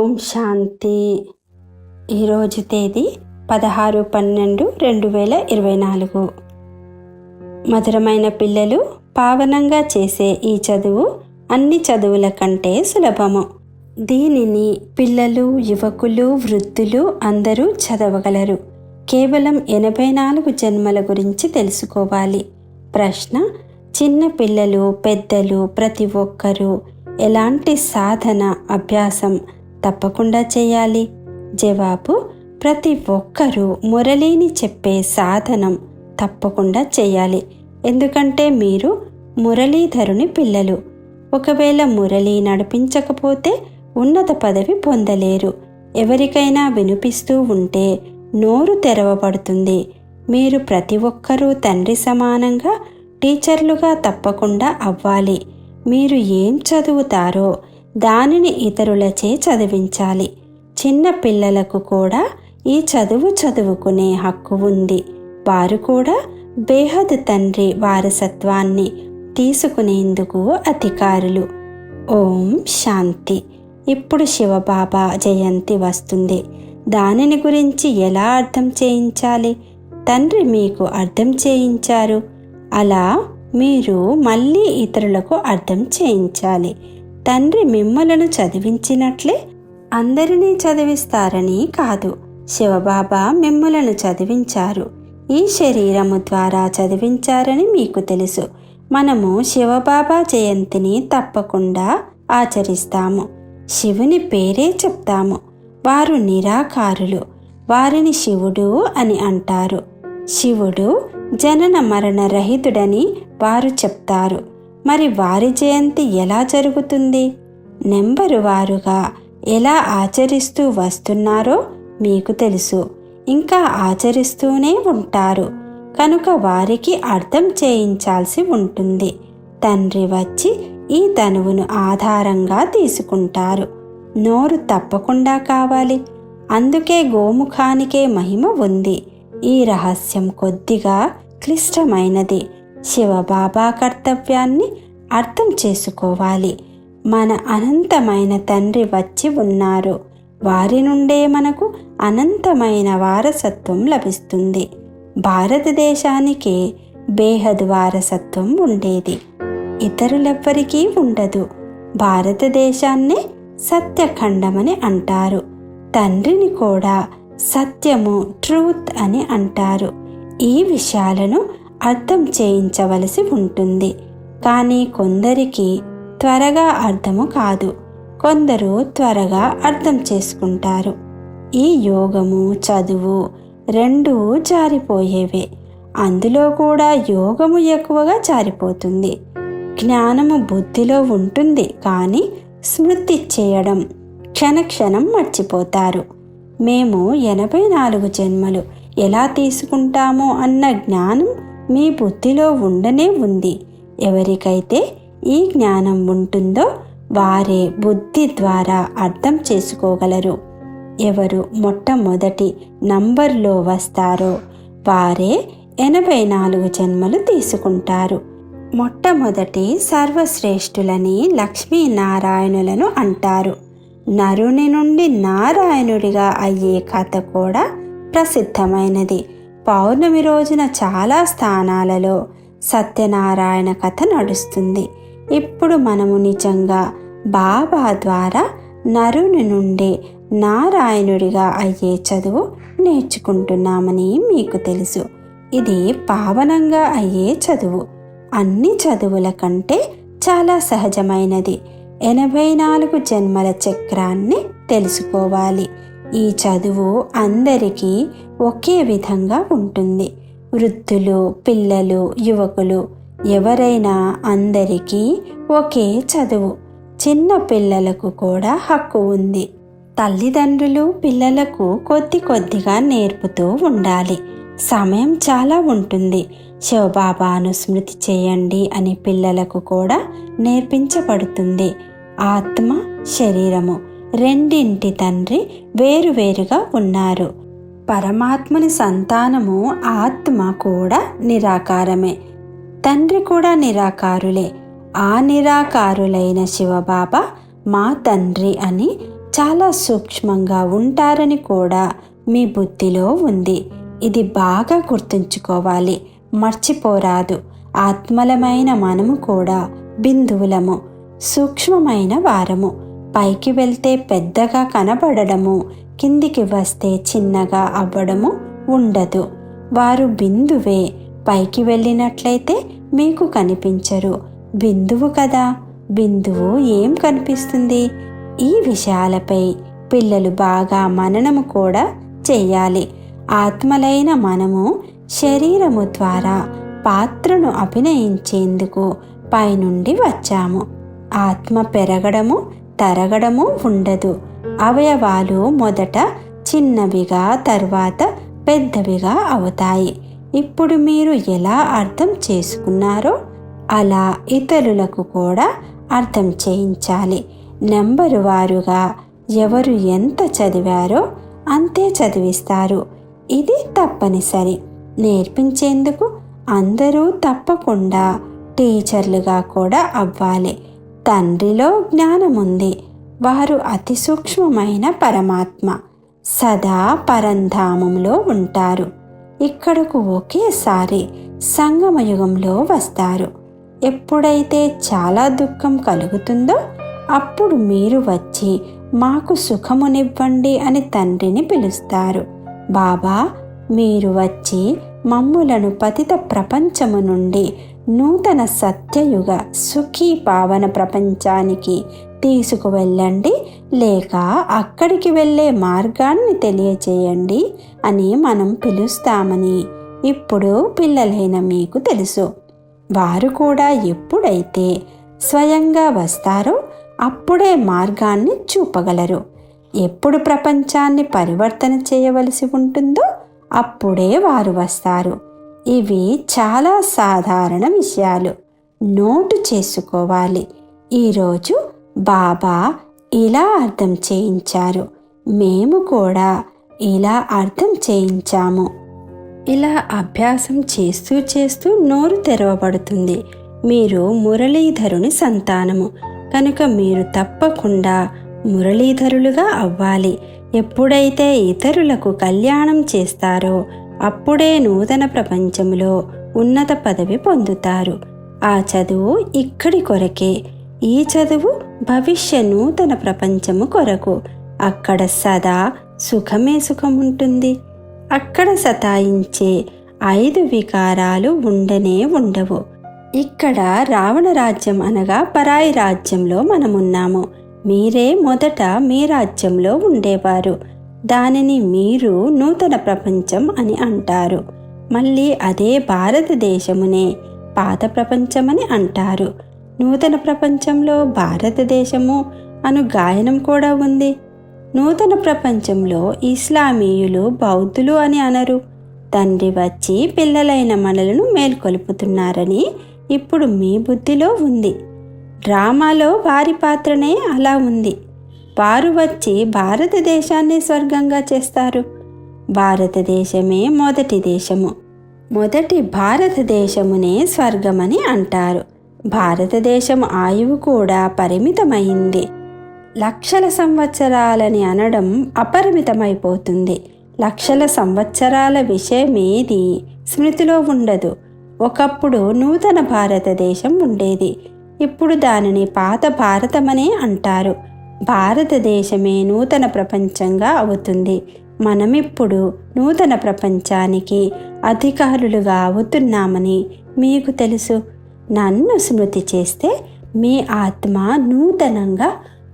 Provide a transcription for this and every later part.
ఓం శాంతి. ఈరోజు తేదీ పదహారు పన్నెండు రెండు వేల ఇరవై నాలుగు. మధురమైన పిల్లలు పావనంగా చేసే ఈ చదువు అన్ని చదువుల కంటే సులభము. దీనిని పిల్లలు యువకులు వృద్ధులు అందరూ చదవగలరు. కేవలం ఎనభై నాలుగు జన్మల గురించి తెలుసుకోవాలి. ప్రశ్న చిన్న పిల్లలు పెద్దలు ప్రతి ఒక్కరూ ఎలాంటి సాధన అభ్యాసం తప్పకుండా చేయాలి. జవాబు ప్రతి ఒక్కరూ మురళిని చెప్పే సాధనం తప్పకుండా చేయాలి. ఎందుకంటే మీరు మురళీధరుని పిల్లలు. ఒకవేళ మురళి నడిపించకపోతే ఉన్నత పదవి పొందలేరు. ఎవరికైనా వినిపిస్తూ ఉంటే నోరు తెరవబడుతుంది. మీరు ప్రతి ఒక్కరూ తండ్రి సమానంగా టీచర్లుగా తప్పకుండా అవ్వాలి. మీరు ఏం చదువుతారో దానిని ఇతరులచే చదివించాలి. చిన్న పిల్లలకు కూడా ఈ చదువు చదువుకునే హక్కు ఉంది. వారు కూడా బేహద్ తండ్రి వారసత్వాన్ని తీసుకునేందుకు అధికారులు. ఓం శాంతి. ఇప్పుడు శివబాబా జయంతి వస్తుంది. దానిని గురించి ఎలా అర్థం చేయించాలి? తండ్రి మీకు అర్థం చేయించారు. అలా మీరు మళ్ళీ ఇతరులకు అర్థం చేయించాలి. తండ్రి మిమ్మలను చదివించినట్లే అందరినీ చదివిస్తారని కాదు. శివబాబా మిమ్మలను చదివించారు. ఈ శరీరము ద్వారా చదివించారని మీకు తెలుసు. మనము శివబాబా జయంతిని తప్పకుండా ఆచరిస్తాము. శివుని పేరే చెప్తాము. వారు నిరాకారులు. వారిని శివుడు అని అంటారు. శివుడు జనన మరణ రహితుడని వారు చెప్తారు. మరి వారి జయంతి ఎలా జరుగుతుంది? నెంబరు వారుగా ఎలా ఆచరిస్తూ వస్తున్నారో మీకు తెలుసు. ఇంకా ఆచరిస్తూనే ఉంటారు. కనుక వారికి అర్థం చేయించాల్సి ఉంటుంది. తండ్రి వచ్చి ఈ తనువును ఆధారంగా తీసుకుంటారు. నోరు తప్పకుండా కావాలి. అందుకే గోముఖానికే మహిమ ఉంది. ఈ రహస్యం కొద్దిగా క్లిష్టమైనది. శివబాబా కర్తవ్యాన్ని అర్థం చేసుకోవాలి. మన అనంతమైన తండ్రి వచ్చి ఉన్నారు. వారి నుండే మనకు అనంతమైన వారసత్వం లభిస్తుంది. భారతదేశానికి బేహద్ వారసత్వం ఉండేది. ఇతరులెవ్వరికీ ఉండదు. భారతదేశాన్నే సత్యఖండమని అంటారు. తండ్రిని కూడా సత్యము ట్రూత్ అని అంటారు. ఈ విషయాలను అర్థం చేయించవలసి ఉంటుంది. కానీ కొందరికి త్వరగా అర్థము కాదు. కొందరు త్వరగా అర్థం చేసుకుంటారు. ఈ యోగము చదువు రెండూ జారిపోయేవే. అందులో కూడా యోగము ఎక్కువగా జారిపోతుంది. జ్ఞానము బుద్ధిలో ఉంటుంది కానీ స్మృతి చేయడం క్షణక్షణం మర్చిపోతారు. మేము ఎనభై నాలుగు జన్మలు ఎలా తీసుకుంటామో అన్న జ్ఞానం మీ బుద్ధిలో ఉండనే ఉంది. ఎవరికైతే ఈ జ్ఞానం ఉంటుందో వారే బుద్ధి ద్వారా అర్థం చేసుకోగలరు. ఎవరు మొట్టమొదటి నంబర్లో వస్తారో వారే ఎనభై నాలుగు జన్మలు తీసుకుంటారు. మొట్టమొదటి సర్వశ్రేష్ఠులని లక్ష్మీనారాయణులను అంటారు. నరుని నుండి నారాయణుడిగా అయ్యే కథ కూడా ప్రసిద్ధమైనది. పౌర్ణమి రోజున చాలా స్థానాలలో సత్యనారాయణ కథ నడుస్తుంది. ఇప్పుడు మనము నిజంగా బాబా ద్వారా నరుని నుండి నారాయణుడిగా అయ్యే చదువు నేర్చుకుంటున్నామని మీకు తెలుసు. ఇది పావనంగా అయ్యే చదువు. అన్ని చదువుల కంటే చాలా సహజమైనది. ఎనభై నాలుగు జన్మల చక్రాన్ని తెలుసుకోవాలి. ఈ చదువు అందరికీ ఒకే విధంగా ఉంటుంది. వృద్ధులు పిల్లలు యువకులు ఎవరైనా అందరికీ ఒకే చదువు. చిన్న పిల్లలకు కూడా హక్కు ఉంది. తల్లిదండ్రులు పిల్లలకు కొద్ది కొద్దిగా నేర్పుతూ ఉండాలి. సమయం చాలా ఉంటుంది. శివబాబాను స్మృతి చేయండి అని పిల్లలకు కూడా నేర్పించబడుతుంది. ఆత్మ శరీరము. రెండింటి తండ్రి వేరువేరుగా ఉన్నారు. పరమాత్మని సంతానము ఆత్మ కూడా నిరాకారమే. తండ్రి కూడా నిరాకారులే. ఆ నిరాకారులైన శివబాబా మా తండ్రి అని చాలా సూక్ష్మంగా ఉంటారని కూడా మీ బుద్ధిలో ఉంది. ఇది బాగా గుర్తుంచుకోవాలి. మర్చిపోరాదు. ఆత్మలమైన మనము కూడా బిందువులము. సూక్ష్మమైన వారము. పైకి వెళ్తే పెద్దగా కనబడడము కిందికి వస్తే చిన్నగా అవ్వడము ఉండదు. వారు బిందువే పైకి వెళ్ళినట్లయితే మీకు కనిపించరు. బిందువు కదా బిందువు ఏం కనిపిస్తుంది? ఈ విషయాలపై పిల్లలు బాగా మననము కూడా చేయాలి. ఆత్మలైన మనము శరీరము ద్వారా పాత్రను అభినయించేందుకు పైనుండి వచ్చాము. ఆత్మ పెరగడము తరగడము ఉండదు. అవయవాలు మొదట చిన్నవిగా తర్వాత పెద్దవిగా అవుతాయి. ఇప్పుడు మీరు ఎలా అర్థం చేసుకున్నారో అలా ఇతరులకు కూడా అర్థం చేయించాలి. నెంబరు వారుగా ఎవరు ఎంత చదివారో అంతే చదివిస్తారు. ఇది తప్పనిసరి. నేర్పించేందుకు అందరూ తప్పకుండా టీచర్లుగా కూడా అవ్వాలి. తండ్రిలో జ్ఞానముంది. వారు అతి సూక్ష్మమైన పరమాత్మ. సదా పరంధామంలో ఉంటారు. ఇక్కడకు ఒకేసారి సంగమయుగంలో వస్తారు. ఎప్పుడైతే చాలా దుఃఖం కలుగుతుందో అప్పుడు మీరు వచ్చి మాకు సుఖమునివ్వండి అని తండ్రిని పిలుస్తారు. బాబా మీరు వచ్చి మమ్ములను పతిత ప్రపంచము నుండి నూతన సత్యయుగ సుఖీ పావన ప్రపంచానికి తీసుకువెళ్ళండి. లేక అక్కడికి వెళ్ళే మార్గాన్ని తెలియచేయండి అని మనం పిలుస్తామని ఇప్పుడు పిల్లలైన మీకు తెలుసు. వారు కూడా ఎప్పుడైతే స్వయంగా వస్తారో అప్పుడే మార్గాన్ని చూపగలరు. ఎప్పుడు ప్రపంచాన్ని పరివర్తన చేయవలసి ఉంటుందో అప్పుడే వారు వస్తారు. ఇవి చాలా సాధారణ విషయాలు. నోటు చేసుకోవాలి. ఈరోజు బాబా ఇలా అర్థం చేయించారు. మేము కూడా ఇలా అర్థం చేయించాము. ఇలా అభ్యాసం చేస్తూ చేస్తూ నోరు తెరవబడుతుంది. మీరు మురళీధరుని సంతానము. కనుక మీరు తప్పకుండా మురళీధరులుగా అవ్వాలి. ఎప్పుడైతే ఇతరులకు కళ్యాణం చేస్తారో అప్పుడే నూతన ప్రపంచంలో ఉన్నత పదవి పొందుతారు. ఆ చదువు ఇక్కడి కొరకే. ఈ చదువు భవిష్య నూతన ప్రపంచము కొరకు. అక్కడ సదా సుఖమే సుఖం ఉంటుంది అక్కడ సతాయించే ఐదు వికారాలు ఉండనే ఉండవు. ఇక్కడ రావణ రాజ్యం అనగా పరాయి రాజ్యంలో మనమున్నాము. మీరే మొదట మీ రాజ్యంలో ఉండేవారు. దానిని మీరు నూతన ప్రపంచం అని అంటారు. మళ్ళీ అదే భారతదేశమునే పాత ప్రపంచమని అంటారు. నూతన ప్రపంచంలో భారతదేశము అను గాయనం కూడా ఉంది. నూతన ప్రపంచంలో ఇస్లామీయులు బౌద్ధులు అని అనరు. తండ్రి వచ్చి పిల్లలైన మనలను మేల్కొలుపుతున్నారని ఇప్పుడు మీ బుద్ధిలో ఉంది. డ్రామాలో వారి పాత్రనే అలా ఉంది. వారు వచ్చి భారతదేశాన్ని స్వర్గంగా చేస్తారు. భారతదేశమే మొదటి దేశము. మొదటి భారతదేశమునే స్వర్గమని అంటారు. భారతదేశం ఆయువు కూడా పరిమితమైంది. లక్షల సంవత్సరాలని అనడం అపరిమితమైపోతుంది. లక్షల సంవత్సరాల విషయమేది స్మృతిలో ఉండదు. ఒకప్పుడు నూతన భారతదేశం ఉండేది. ఇప్పుడు దానిని పాత భారతమనే అంటారు. భారతదేశమే నూతన ప్రపంచంగా అవుతుంది. మనమిప్పుడు నూతన ప్రపంచానికి అధికారులుగా అవుతున్నామని మీకు తెలుసు. నన్ను స్మృతి చేస్తే మీ ఆత్మ నూతనంగా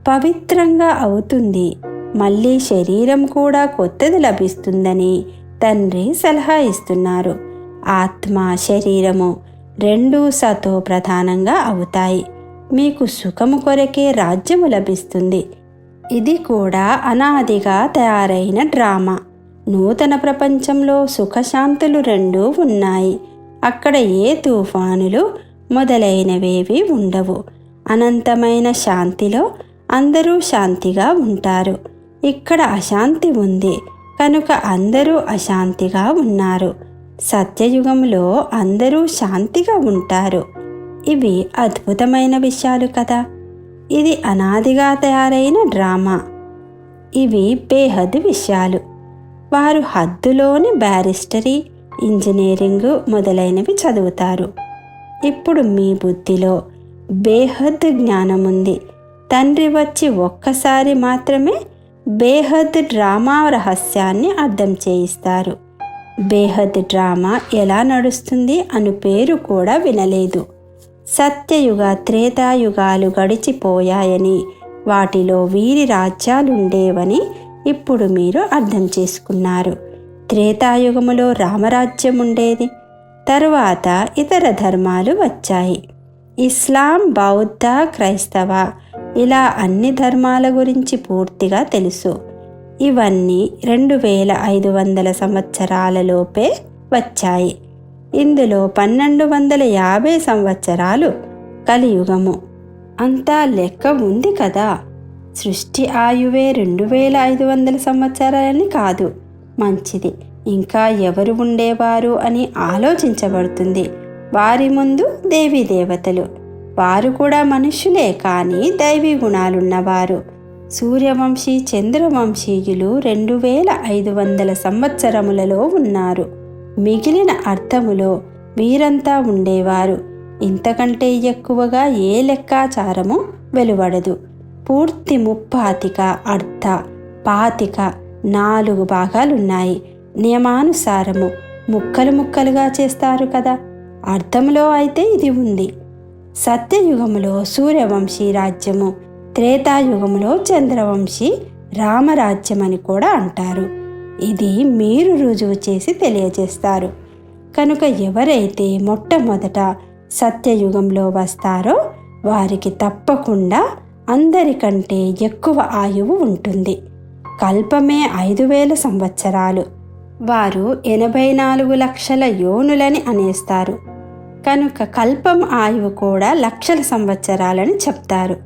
పవిత్రంగా అవుతుంది. మళ్ళీ శరీరం కూడా కొత్తది లభిస్తుందని తండ్రి సలహా ఇస్తున్నారు. ఆత్మ శరీరము రెండూ సతో ప్రధానంగా అవుతాయి. మీకు సుఖము కొరకే రాజ్యము లభిస్తుంది. ఇది కూడా అనాదిగా తయారైన డ్రామా. నూతన ప్రపంచంలో సుఖశాంతులు రెండూ ఉన్నాయి. అక్కడ ఏ తుఫానులు మొదలైనవేవి ఉండవు. అనంతమైన శాంతిలో అందరూ శాంతిగా ఉంటారు. ఇక్కడ అశాంతి ఉంది. కనుక అందరూ అశాంతిగా ఉన్నారు. సత్యయుగంలో అందరూ శాంతిగా ఉంటారు. ఇవి అద్భుతమైన విషయాలు కదా. ఇది అనాదిగా తయారైన డ్రామా. ఇవి బేహద్ విషయాలు. వారు హద్దులోని బ్యారిస్టరీ ఇంజనీరింగ్ మొదలైనవి చదువుతారు. ఇప్పుడు మీ బుద్ధిలో బేహద్ జ్ఞానం ఉంది తండ్రి వచ్చి ఒక్కసారి మాత్రమే బేహద్ డ్రామా రహస్యాన్ని అర్థం చేయిస్తారు. బేహద్ డ్రామా ఎలా నడుస్తుంది అను పేరు కూడా వినలేదు. సత్యయుగ త్రేతాయుగాలు గడిచిపోయాయని వాటిలో వీరి రాజ్యాలుండేవని ఇప్పుడు మీరు అర్థం చేసుకున్నారు. త్రేతాయుగములో రామరాజ్యం ఉండేది తరువాత ఇతర ధర్మాలు వచ్చాయి. ఇస్లాం బౌద్ధ క్రైస్తవ ఇలా అన్ని ధర్మాల గురించి పూర్తిగా తెలుసు. ఇవన్నీ రెండు వేల ఐదు వందల సంవత్సరాలలోపే వచ్చాయి. ఇందులో పన్నెండు వందల యాభై సంవత్సరాలు కలియుగము. అంతా లెక్క ఉంది కదా. సృష్టి ఆయువే రెండు వేల ఐదు వందల సంవత్సరాలని కాదు. మంచిది. ఇంకా ఎవరు ఉండేవారు అని ఆలోచించబడుతుంది. వారి ముందు దేవీ దేవతలు. వారు కూడా మనుష్యులే కానీ దైవీ గుణాలున్నవారు. సూర్యవంశీ చంద్రవంశీయులు రెండు వేల ఐదు వందల సంవత్సరములలో ఉన్నారు. మిగిలిన అర్థములో వీరంతా ఉండేవారు. ఇంతకంటే ఎక్కువగా ఏ లెక్కాచారము వెలువడదు. పూర్తి ముప్పాతిక అర్థ పాతిక నాలుగు భాగాలున్నాయి. నియమానుసారము ముక్కలు ముక్కలుగా చేస్తారు కదా. అర్థంలో అయితే ఇది ఉంది. సత్యయుగములో సూర్యవంశీ రాజ్యము త్రేతాయుగములో చంద్రవంశీ రామరాజ్యం అని కూడా అంటారు. ఇది మీరు రుజువు చేసి తెలియజేస్తారు. కనుక ఎవరైతే మొట్టమొదట సత్యయుగంలో వస్తారో వారికి తప్పకుండా అందరికంటే ఎక్కువ ఆయువు ఉంటుంది. కల్పమే ఐదు వేల సంవత్సరాలు. వారు ఎనభై నాలుగు లక్షల యోనులని అనేస్తారు. కనుక కల్పం ఆయువు కూడా లక్షల సంవత్సరాలని చెప్తారు.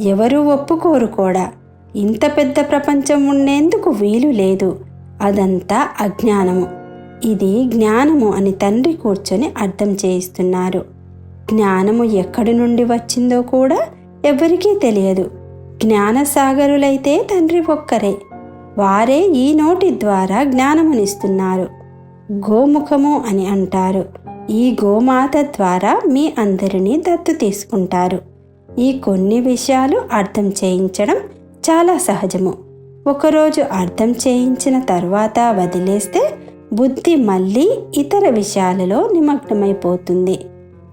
ఎవరూ ఒప్పుకోరు కూడా. ఇంత పెద్ద ప్రపంచం ఉండేందుకు వీలు లేదు. అదంతా అజ్ఞానము. ఇది జ్ఞానము అని తండ్రి కూర్చొని అర్థం చేయిస్తున్నారు. జ్ఞానము ఎక్కడి నుండి వచ్చిందో కూడా ఎవరికీ తెలియదు. జ్ఞానసాగరులైతే తండ్రి ఒక్కరే. వారే ఈ నోటి ద్వారా జ్ఞానమునిస్తున్నారు. గోముఖము అని అంటారు. ఈ గోమాత ద్వారా మీ అందరినీ దత్తు తీసుకుంటారు. ఈ కొన్ని విషయాలు అర్థం చేయించడం చాలా సహజము. ఒకరోజు అర్థం చేయించిన తర్వాత వదిలేస్తే బుద్ధి మళ్ళీ ఇతర విషయాలలో నిమగ్నమైపోతుంది.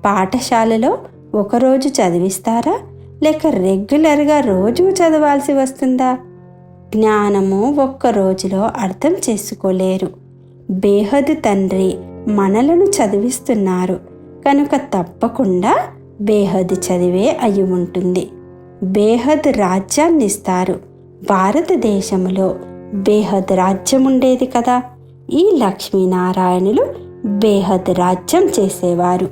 పాఠశాలలో ఒకరోజు చదివిస్తారా? లేక రెగ్యులర్గా రోజు చదవాల్సి వస్తుందా? జ్ఞానము ఒక్క రోజులో అర్థం చేసుకోలేరు. బేహద్ తండ్రి మనలను చదివిస్తున్నారు. కనుక తప్పకుండా బేహద్ చదివే అయి ఉంటుంది. బేహద్ రాజ్యాన్నిస్తారు భారతదేశంలో బేహద్ రాజ్యం ఉండేది కదా. ఈ లక్ష్మీనారాయణులు బేహద్ రాజ్యం చేసేవారు.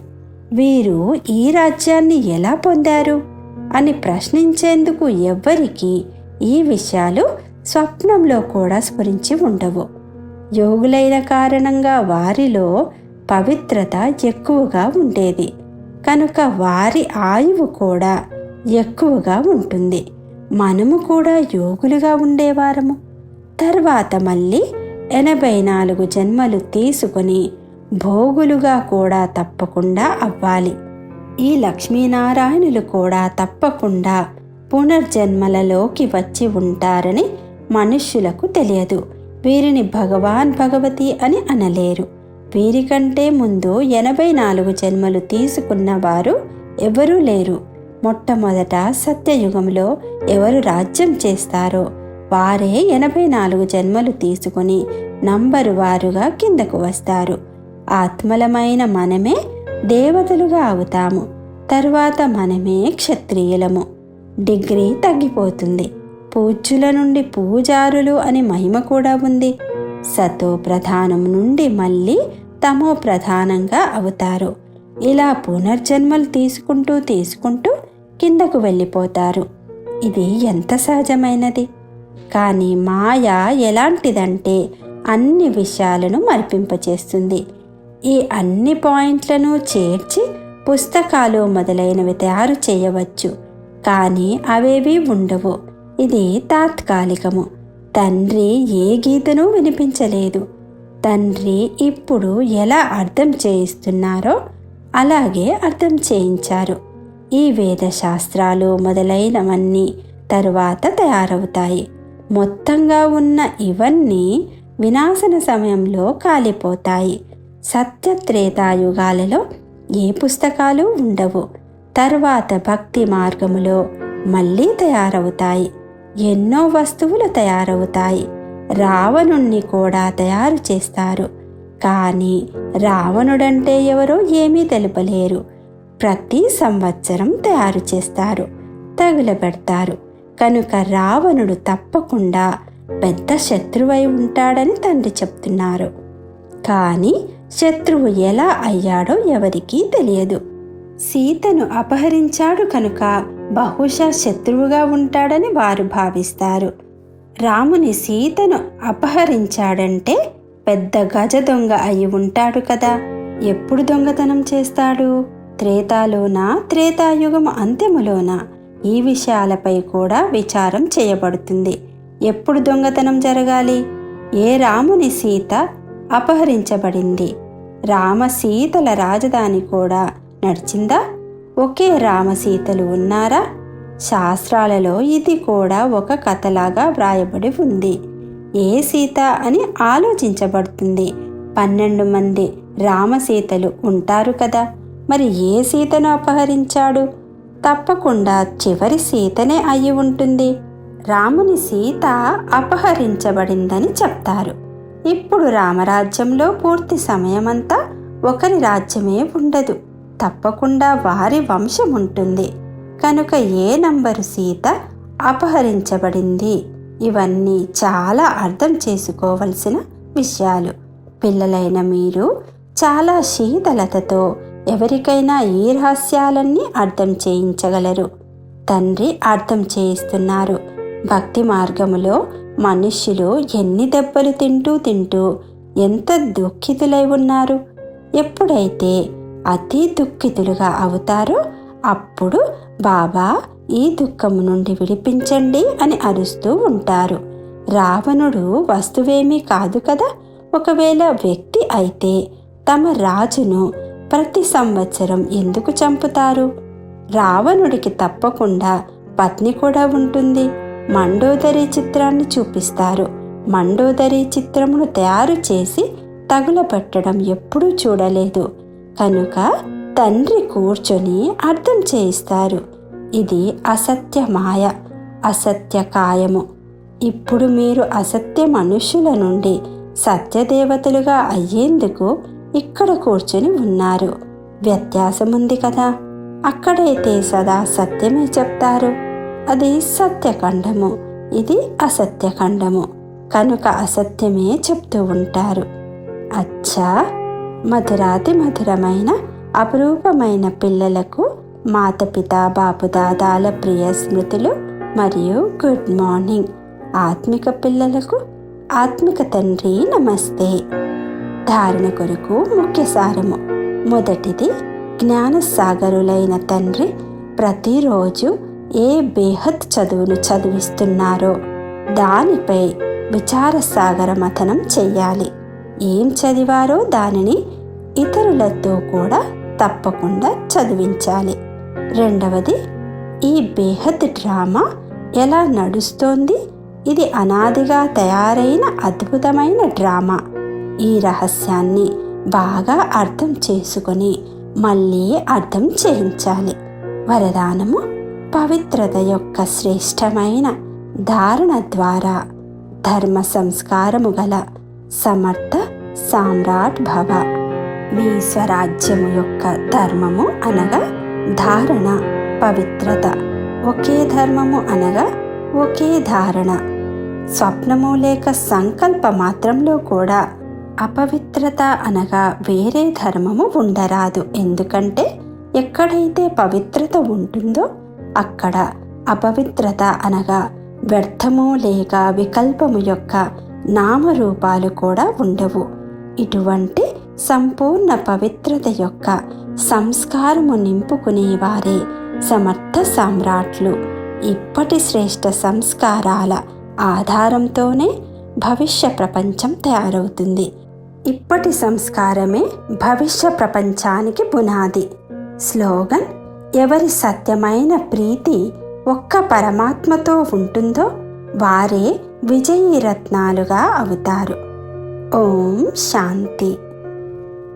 వీరు ఈ రాజ్యాన్ని ఎలా పొందారు? అని ప్రశ్నించేందుకు ఎవ్వరికీ ఈ విషయాలు స్వప్నంలో కూడా స్ఫురించి ఉండవు. యోగులైన కారణంగా వారిలో పవిత్రత ఎక్కువగా ఉండేది. కనుక వారి ఆయువు కూడా ఎక్కువగా ఉంటుంది. మనము కూడా యోగులుగా ఉండేవారము. తర్వాత మళ్ళీ ఎనభై నాలుగు జన్మలు తీసుకుని భోగులుగా కూడా తప్పకుండా అవ్వాలి. ఈ లక్ష్మీనారాయణులు కూడా తప్పకుండా పునర్జన్మలలోకి వచ్చి ఉంటారని మనుష్యులకు తెలియదు. వీరిని భగవాన్ భగవతి అని అనలేరు. వీరికంటే ముందు ఎనభై నాలుగు జన్మలు తీసుకున్నవారు ఎవరూ లేరు. మొట్టమొదట సత్యయుగంలో ఎవరు రాజ్యం చేస్తారో వారే ఎనభై నాలుగు జన్మలు తీసుకుని నంబరు వారుగా కిందకు వస్తారు. ఆత్మలమైన మనమే దేవతలుగా అవుతాము. తరువాత మనమే క్షత్రియులము. డిగ్రీ తగ్గిపోతుంది. పూజ్యుల నుండి పూజారులు అని మహిమ కూడా ఉంది. సతో ప్రధానం నుండి మళ్ళీ తమో ప్రధానంగా అవుతారు. ఇలా పునర్జన్మలు తీసుకుంటూ తీసుకుంటూ కిందకు వెళ్ళిపోతారు. ఇది ఎంత సహజమైనది? కానీ మాయ ఎలాంటిదంటే అన్ని విషయాలను మరిపింపచేస్తుంది. ఈ అన్ని పాయింట్లను చేర్చి పుస్తకాలు మొదలైనవి తయారు చేయవచ్చు. కానీ అవేవి ఉండవు. ఇది తాత్కాలికము. తండ్రి ఏ గీతను వినిపించలేదు. తండ్రి ఇప్పుడు ఎలా అర్థం చేయిస్తున్నారో అలాగే అర్థం చేయించారు. ఈ వేదశాస్త్రాలు మొదలైనవన్నీ తరువాత తయారవుతాయి. మొత్తంగా ఉన్న ఇవన్నీ వినాశన సమయంలో కాలిపోతాయి. సత్యత్రేతాయుగాలలో ఏ పుస్తకాలు ఉండవు. తర్వాత భక్తి మార్గములో మళ్ళీ తయారవుతాయి. ఎన్నో వస్తువులు తయారవుతాయి. రావణుణ్ణి కూడా తయారు చేస్తారు. కానీ రావణుడంటే ఎవరో ఏమీ తెలుపలేరు. ప్రతి సంవత్సరం తయారు చేస్తారు. తగులబెడతారు. కనుక రావణుడు తప్పకుండా పెద్ద శత్రువై ఉంటాడని తండ్రి చెప్తున్నారు. కానీ శత్రువు ఎలా అయ్యాడో ఎవరికీ తెలియదు. సీతను అపహరించాడు కనుక బహుశా శత్రువుగా ఉంటాడని వారు భావిస్తారు. రాముని సీతను అపహరించాడంటే పెద్ద గజ దొంగ అయి ఉంటాడు కదా. ఎప్పుడు దొంగతనం చేస్తాడు? త్రేతాలోన త్రేతాయుగం అంత్యములోన ఈ విషయాలపై కూడా విచారం చేయబడుతుంది. ఎప్పుడు దొంగతనం జరగాలి? ఏ రాముని సీత అపహరించబడింది? రామ సీతల రాజధాని కూడా నడిచిందా? ఒకే రామసీతలు ఉన్నారా? శాస్త్రాలలో ఇది కూడా ఒక కథలాగా వ్రాయబడి ఉంది. ఏ సీత అని ఆలోచించబడుతుంది. పన్నెండు మంది రామసీతలు ఉంటారు కదా? మరి ఏ సీతను అపహరించాడు? తప్పకుండా చివరి సీతనే అయి ఉంటుంది. రాముని సీత అపహరించబడిందని చెప్తారు. ఇప్పుడు రామరాజ్యంలో పూర్తి సమయమంతా ఒకరి రాజ్యమే ఉండదు. తప్పకుండా వారి వంశం ఉంటుంది. కనుక ఏ నంబరు సీత అపహరించబడింది? ఇవన్నీ చాలా అర్థం చేసుకోవలసిన విషయాలు. పిల్లలైన మీరు చాలా శీతలతతో ఎవరికైనా ఈ రహస్యాలన్నీ అర్థం చేయించగలరు. తండ్రి అర్థం చేయిస్తున్నారు. భక్తి మార్గములో మనుష్యులు ఎన్ని దెబ్బలు తింటూ తింటూ ఎంత దుఃఖితులై ఉన్నారు. ఎప్పుడైతే అతి దుఃఖితులుగా అవుతారో అప్పుడు బాబా ఈ దుఃఖము నుండి విడిపించండి అని అరుస్తూ ఉంటారు. రావణుడు వస్తువేమీ కాదు కదా? ఒకవేళ వ్యక్తి అయితే తమ రాజును ప్రతి సంవత్సరం ఎందుకు చంపుతారు? రావణుడికి తప్పకుండా పత్ని కూడా ఉంటుంది. మండోదరి చిత్రాన్ని చూపిస్తారు. మండోదరి చిత్రమును తయారు చేసి తగులబెట్టడం ఎప్పుడూ చూడలేదు. కనుక తండ్రి కూర్చొని అర్థం చేయిస్తారు. ఇది అసత్య మాయ అసత్య కాయము. ఇప్పుడు మీరు అసత్య మనుష్యుల నుండి సత్యదేవతలుగా అయ్యేందుకు ఇక్కడ కూర్చొని ఉన్నారు. వ్యత్యాసం ఉంది కదా. అక్కడైతే సదా సత్యమే చెప్తారు. అది సత్యఖండము. ఇది అసత్యఖండము. కనుక అసత్యమే చెప్తూ ఉంటారు. అచ్చా! మధురాతి మధురమైన అపురూపమైన పిల్లలకు మాతపిత బాపుదాదాల ప్రియ స్మృతులు మరియు గుడ్ మార్నింగ్. ఆత్మిక పిల్లలకు ఆత్మిక తండ్రి నమస్తే. ధారణ కొరకు ముఖ్య సారము. మొదటిది జ్ఞానసాగరులైన తండ్రి ప్రతిరోజు ఏ బేహద్ చదువును చదివిస్తున్నారో దానిపై విచారసాగర మథనం చెయ్యాలి. ఏం చదివారో దానిని ఇతరులతో కూడా తప్పకుండా చదివించాలి. రెండవది ఈ బేహద్ డ్రామా ఎలా నడుస్తోంది? ఇది అనాదిగా తయారైన అద్భుతమైన డ్రామా. ఈ రహస్యాన్ని బాగా అర్థం చేసుకొని మళ్ళీ అర్థం చేయించాలి. వరదానము పవిత్రత యొక్క శ్రేష్టమైన ధారణ ద్వారా. ధర్మ సంస్కారము గల సమర్థ సామ్రాట్ భవ. మీ స్వరాజ్యము యొక్క ధర్మము అనగా ధారణ పవిత్రత. ఒకే ధర్మము అనగా ఒకే ధారణ. స్వప్నము లేక సంకల్ప మాత్రంలో కూడా అపవిత్రత అనగా వేరే ధర్మము ఉండరాదు. ఎందుకంటే ఎక్కడైతే పవిత్రత ఉంటుందో అక్కడ అపవిత్రత అనగా వ్యర్థము లేక వికల్పము యొక్క నామరూపాలు కూడా ఉండవు. ఇటువంటి సంపూర్ణ పవిత్రత యొక్క సంస్కారము నింపుకునేవారే సమర్థ సామ్రాట్లు. ఇప్పటి శ్రేష్ఠ సంస్కారాల ఆధారంతోనే భవిష్య ప్రపంచం తయారవుతుంది. ఇప్పటి సంస్కారమే భవిష్య ప్రపంచానికి పునాది. స్లోగన్ ఎవరి సత్యమైన ప్రీతి ఒక్క పరమాత్మతో ఉంటుందో వారే విజయీ రత్నాలుగా అవుతారు. ఓం శాంతి.